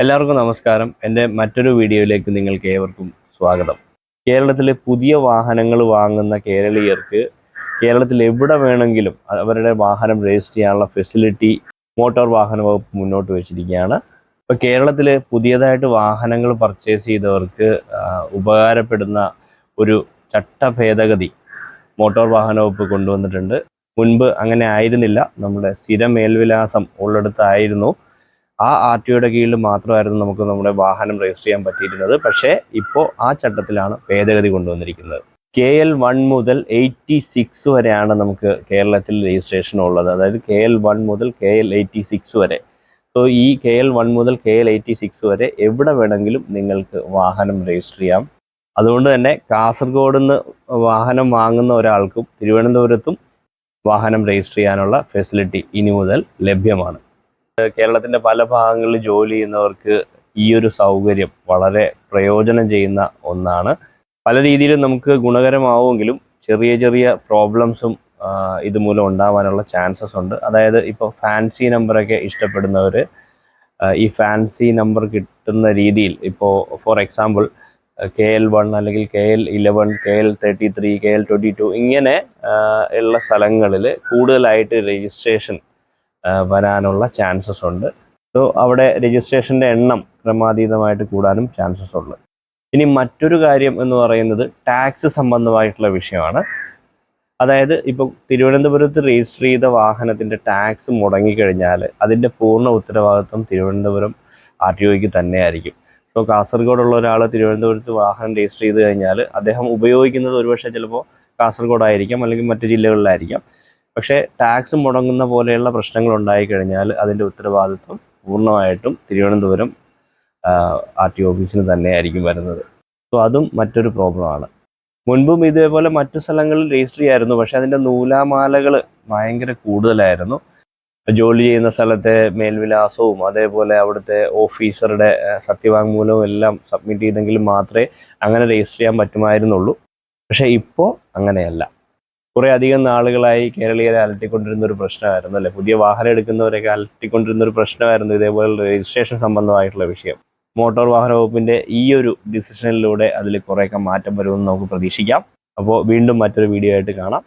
എല്ലാവർക്കും നമസ്കാരം. എന്റെ മറ്റൊരു വീഡിയോയിലേക്ക് നിങ്ങൾക്ക് ഏവർക്കും സ്വാഗതം. കേരളത്തിലെ പുതിയ വാഹനങ്ങൾ വാങ്ങുന്ന കേരളീയർക്ക് കേരളത്തിൽ എവിടെ വേണമെങ്കിലും അവരുടെ വാഹനം രജിസ്റ്റർ ചെയ്യാനുള്ള ഫെസിലിറ്റി മോട്ടോർ വാഹന വകുപ്പ് മുന്നോട്ട് വെച്ചിരിക്കുകയാണ്. ഇപ്പോൾ കേരളത്തിൽ പുതിയതായിട്ട് വാഹനങ്ങൾ പർച്ചേസ് ചെയ്തവർക്ക് ഉപകാരപ്പെടുന്ന ഒരു ചട്ട ഭേദഗതി മോട്ടോർ വാഹന വകുപ്പ് കൊണ്ടുവന്നിട്ടുണ്ട്. മുൻപ് അങ്ങനെ ആയിരുന്നില്ല. നമ്മുടെ സ്ഥിര മേൽവിലാസം ഉള്ളിടത്തായിരുന്നു. ആ ആർ ടി ഒയുടെ കീഴിൽ മാത്രമായിരുന്നു നമുക്ക് നമ്മുടെ വാഹനം രജിസ്റ്റർ ചെയ്യാൻ പറ്റിയിരുന്നത്. പക്ഷേ ഇപ്പോൾ ആ ചട്ടത്തിലാണ് ഭേദഗതി കൊണ്ടുവന്നിരിക്കുന്നത്. കെ എൽ വൺ മുതൽ എയ്റ്റി സിക്സ് വരെയാണ് നമുക്ക് കേരളത്തിൽ രജിസ്ട്രേഷൻ ഉള്ളത്. അതായത് കെ എൽ വൺ മുതൽ കെ എൽ എയ്റ്റി സിക്സ് വരെ. സോ ഈ കെ എൽ വൺ മുതൽ കെ എൽ എയ്റ്റി സിക്സ് വരെ എവിടെ വേണമെങ്കിലും നിങ്ങൾക്ക് വാഹനം രജിസ്റ്റർ ചെയ്യാം. അതുകൊണ്ട് തന്നെ കാസർഗോഡ് നിന്ന് വാഹനം വാങ്ങുന്ന ഒരാൾക്കും തിരുവനന്തപുരത്തും വാഹനം രജിസ്റ്റർ ചെയ്യാനുള്ള ഫെസിലിറ്റി ഇനി മുതൽ ലഭ്യമാണ്. കേരളത്തിന്റെ പല ഭാഗങ്ങളിൽ ജോലി ചെയ്യുന്നവർക്ക് ഈ ഒരു സൗകര്യം വളരെ പ്രയോജനം ചെയ്യുന്ന ഒന്നാണ്. പല രീതിയിലും നമുക്ക് ഗുണകരമാവുമെങ്കിലും ചെറിയ ചെറിയ പ്രോബ്ലംസും ഇതുമൂലം ഉണ്ടാവാനുള്ള ചാൻസസ് ഉണ്ട്. അതായത് ഇപ്പോൾ ഫാൻസി നമ്പറൊക്കെ ഇഷ്ടപ്പെടുന്നവർ ഈ ഫാൻസി നമ്പർ കിട്ടുന്ന രീതിയിൽ ഇപ്പോൾ for example K L one അല്ലെങ്കിൽ K L eleven K L thirty three K L twenty two ഇങ്ങനെ ഉള്ള സ്ഥലങ്ങളിൽ കൂടുതലായിട്ട് രജിസ്ട്രേഷൻ വരാനുള്ള ചാൻസസ് ഉണ്ട്. സോ അവിടെ രജിസ്ട്രേഷന്റെ എണ്ണം ക്രമാതീതമായിട്ട് കൂടാനും ചാൻസസ് ഉണ്ട്. ഇനി മറ്റൊരു കാര്യം എന്ന് പറയുന്നത് ടാക്സ് സംബന്ധമായിട്ടുള്ള വിഷയമാണ്. അതായത് ഇപ്പോൾ തിരുവനന്തപുരത്ത് രജിസ്റ്റർ ചെയ്ത വാഹനത്തിന്റെ ടാക്സ് മുടങ്ങിക്കഴിഞ്ഞാൽ അതിന്റെ പൂർണ ഉത്തരവാദിത്വം തിരുവനന്തപുരം ആർ ടി ഒക്ക് തന്നെയായിരിക്കും. സോ കാസർഗോഡുള്ള ഒരാൾ തിരുവനന്തപുരത്ത് വാഹനം രജിസ്റ്റർ ചെയ്ത് കഴിഞ്ഞാൽ അദ്ദേഹം ഉപയോഗിക്കുന്നത് ഒരുപക്ഷെ ചിലപ്പോൾ കാസർഗോഡായിരിക്കാം അല്ലെങ്കിൽ മറ്റു ജില്ലകളിലായിരിക്കാം. പക്ഷേ ടാക്സ് മുടങ്ങുന്ന പോലെയുള്ള പ്രശ്നങ്ങൾ ഉണ്ടായിക്കഴിഞ്ഞാൽ അതിന്റെ ഉത്തരവാദിത്വം പൂർണമായിട്ടും തിരുവനന്തപുരം ആർ ടി ഓഫീസിന് തന്നെയായിരിക്കും വരുന്നത്. സോ അതും മറ്റൊരു പ്രോബ്ലമാണ് മുൻപും ഇതേപോലെ മറ്റു സ്ഥലങ്ങളിൽ രജിസ്റ്റർ ചെയ്യായിരുന്നു. പക്ഷേ അതിന്റെ നൂലാമാലകൾ ഭയങ്കര കൂടുതലായിരുന്നു. ജോലി ചെയ്യുന്ന സ്ഥലത്തെ മേൽവിലാസവും അതേപോലെ അവിടുത്തെ ഓഫീസറുടെ സത്യവാങ്മൂലവും എല്ലാം സബ്മിറ്റ് ചെയ്തെങ്കിൽ മാത്രമേ അങ്ങനെ രജിസ്റ്റർ ചെയ്യാൻ പറ്റുമായിരുന്നുള്ളൂ. പക്ഷേ ഇപ്പോൾ അങ്ങനെയല്ല. കുറേ അധികം നാളുകളായി കേരളീയരെ അലട്ടിക്കൊണ്ടിരുന്ന ഒരു പ്രശ്നമായിരുന്നു അല്ലെ? പുതിയ വാഹനം എടുക്കുന്നവരൊക്കെ അലട്ടിക്കൊണ്ടിരുന്ന ഒരു പ്രശ്നമായിരുന്നു ഇതേപോലെ രജിസ്ട്രേഷൻ സംബന്ധമായിട്ടുള്ള വിഷയം. മോട്ടോർ വാഹന വകുപ്പിന്റെ ഈ ഒരു ഡിസിഷനിലൂടെ അതിൽ കുറേയൊക്കെ മാറ്റം വരുമെന്ന് നമുക്ക് പ്രതീക്ഷിക്കാം. അപ്പോൾ വീണ്ടും മറ്റൊരു വീഡിയോ ആയിട്ട് കാണാം.